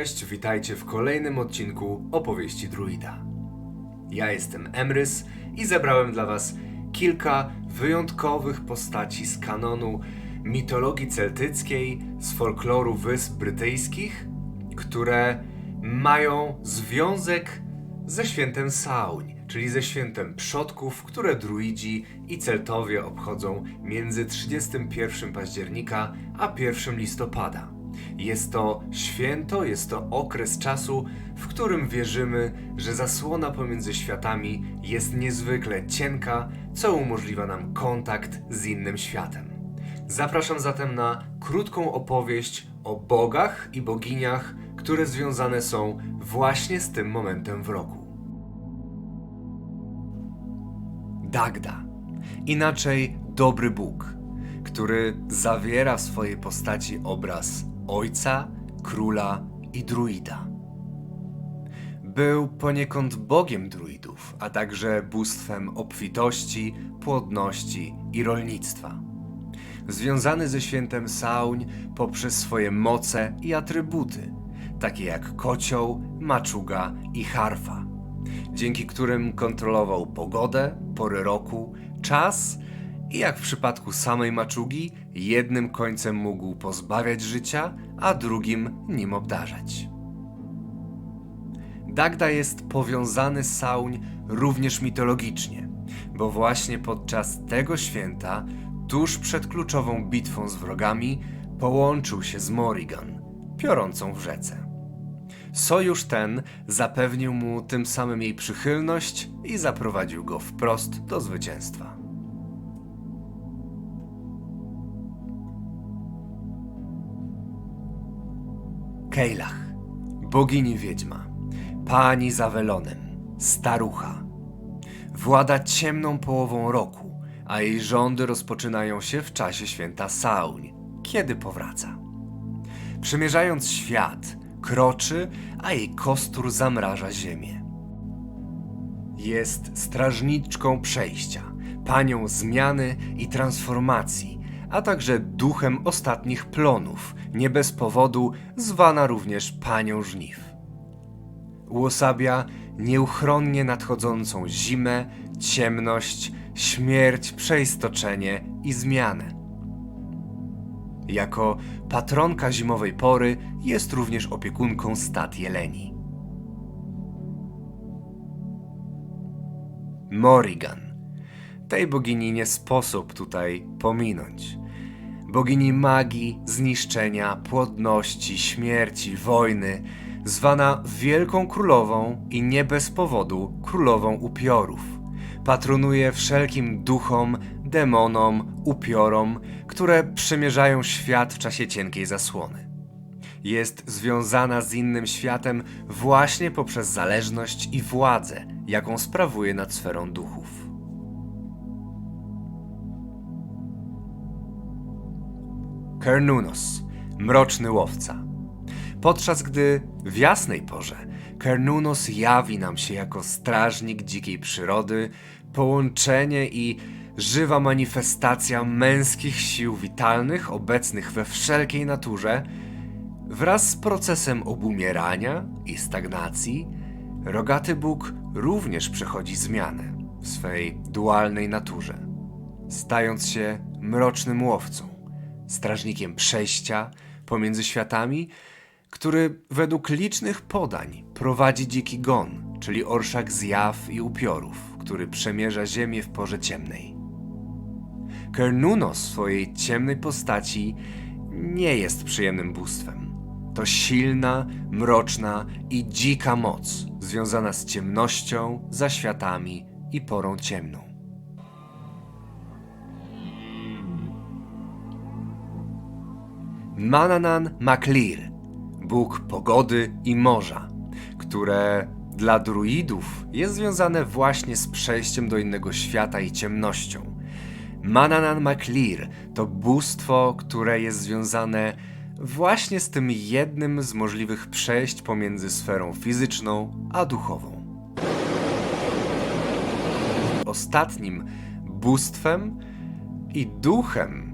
Cześć, witajcie w kolejnym odcinku opowieści druida. Ja jestem Emrys i zebrałem dla Was kilka wyjątkowych postaci z kanonu mitologii celtyckiej, z folkloru Wysp Brytyjskich, które mają związek ze świętem Sauń, czyli ze świętem przodków, które druidzi i Celtowie obchodzą między 31 października a 1 listopada. Jest to święto, jest to okres czasu, w którym wierzymy, że zasłona pomiędzy światami jest niezwykle cienka, co umożliwia nam kontakt z innym światem. Zapraszam zatem na krótką opowieść o bogach i boginiach, które związane są właśnie z tym momentem w roku. Dagda, inaczej dobry Bóg, który zawiera w swojej postaci obraz ojca, króla i druida. Był poniekąd bogiem druidów, a także bóstwem obfitości, płodności i rolnictwa. Związany ze świętem Sauń poprzez swoje moce i atrybuty, takie jak kocioł, maczuga i harfa, dzięki którym kontrolował pogodę, pory roku, czas i jak w przypadku samej maczugi, jednym końcem mógł pozbawiać życia, a drugim nim obdarzać. Dagda jest powiązany z Sauń również mitologicznie, bo właśnie podczas tego święta, tuż przed kluczową bitwą z wrogami, połączył się z Morrigan, piorącą w rzece. Sojusz ten zapewnił mu tym samym jej przychylność i zaprowadził go wprost do zwycięstwa. Kejlach, bogini wiedźma, pani z Awelonem, starucha. Włada ciemną połową roku, a jej rządy rozpoczynają się w czasie święta Sauń, kiedy powraca. Przemierzając świat, kroczy, a jej kostur zamraża ziemię. Jest strażniczką przejścia, panią zmiany i transformacji, a także duchem ostatnich plonów, nie bez powodu zwana również panią żniw. Uosabia nieuchronnie nadchodzącą zimę, ciemność, śmierć, przeistoczenie i zmianę. Jako patronka zimowej pory jest również opiekunką stad jeleni. Morrigan. Tej bogini nie sposób tutaj pominąć. Bogini magii, zniszczenia, płodności, śmierci, wojny, zwana Wielką Królową i nie bez powodu Królową Upiorów. Patronuje wszelkim duchom, demonom, upiorom, które przemierzają świat w czasie cienkiej zasłony. Jest związana z innym światem właśnie poprzez zależność i władzę, jaką sprawuje nad sferą duchów. Kernunos, mroczny łowca. Podczas gdy w jasnej porze Kernunos jawi nam się jako strażnik dzikiej przyrody, połączenie i żywa manifestacja męskich sił witalnych obecnych we wszelkiej naturze, wraz z procesem obumierania i stagnacji, rogaty Bóg również przechodzi zmianę w swej dualnej naturze, stając się mrocznym łowcą, strażnikiem przejścia pomiędzy światami, który według licznych podań prowadzi dziki gon, czyli orszak zjaw i upiorów, który przemierza ziemię w porze ciemnej. Kernuno w swojej ciemnej postaci nie jest przyjemnym bóstwem. To silna, mroczna i dzika moc, związana z ciemnością, zaświatami i porą ciemną. Mananan Maclir, bóg pogody i morza, które dla druidów jest związane właśnie z przejściem do innego świata i ciemnością. Mananan Maclir to bóstwo, które jest związane właśnie z tym jednym z możliwych przejść pomiędzy sferą fizyczną a duchową. Ostatnim bóstwem i duchem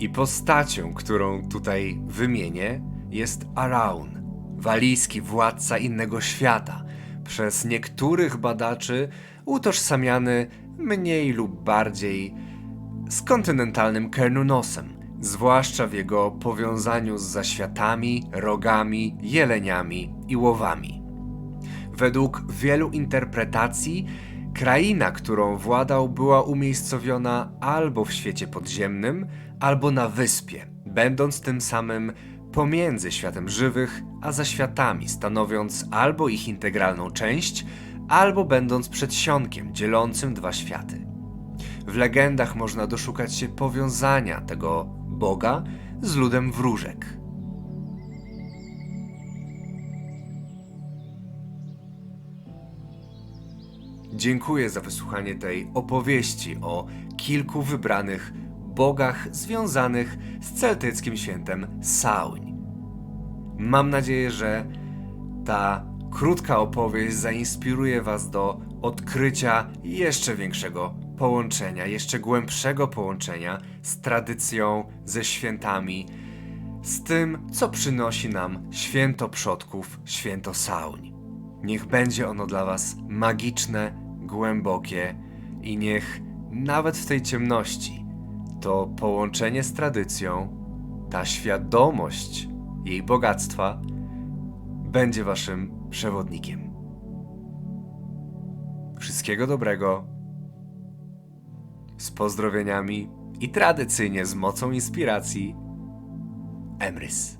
i postacią, którą tutaj wymienię, jest Araun, walijski władca innego świata, przez niektórych badaczy utożsamiany mniej lub bardziej z kontynentalnym Kernunosem, zwłaszcza w jego powiązaniu z zaświatami, rogami, jeleniami i łowami. Według wielu interpretacji, kraina, którą władał, była umiejscowiona albo w świecie podziemnym, albo na wyspie, będąc tym samym pomiędzy światem żywych a zaświatami, stanowiąc albo ich integralną część, albo będąc przedsionkiem dzielącym dwa światy. W legendach można doszukać się powiązania tego Boga z ludem wróżek. Dziękuję za wysłuchanie tej opowieści o kilku wybranych bogach związanych z celtyckim świętem Sauń. Mam nadzieję, że ta krótka opowieść zainspiruje Was do odkrycia jeszcze większego połączenia, jeszcze głębszego połączenia z tradycją, ze świętami, z tym, co przynosi nam święto przodków, święto Sauń. Niech będzie ono dla Was magiczne, głębokie i niech nawet w tej ciemności to połączenie z tradycją, ta świadomość jej bogactwa będzie Waszym przewodnikiem. Wszystkiego dobrego. Z pozdrowieniami i tradycyjnie z mocą inspiracji. Emrys.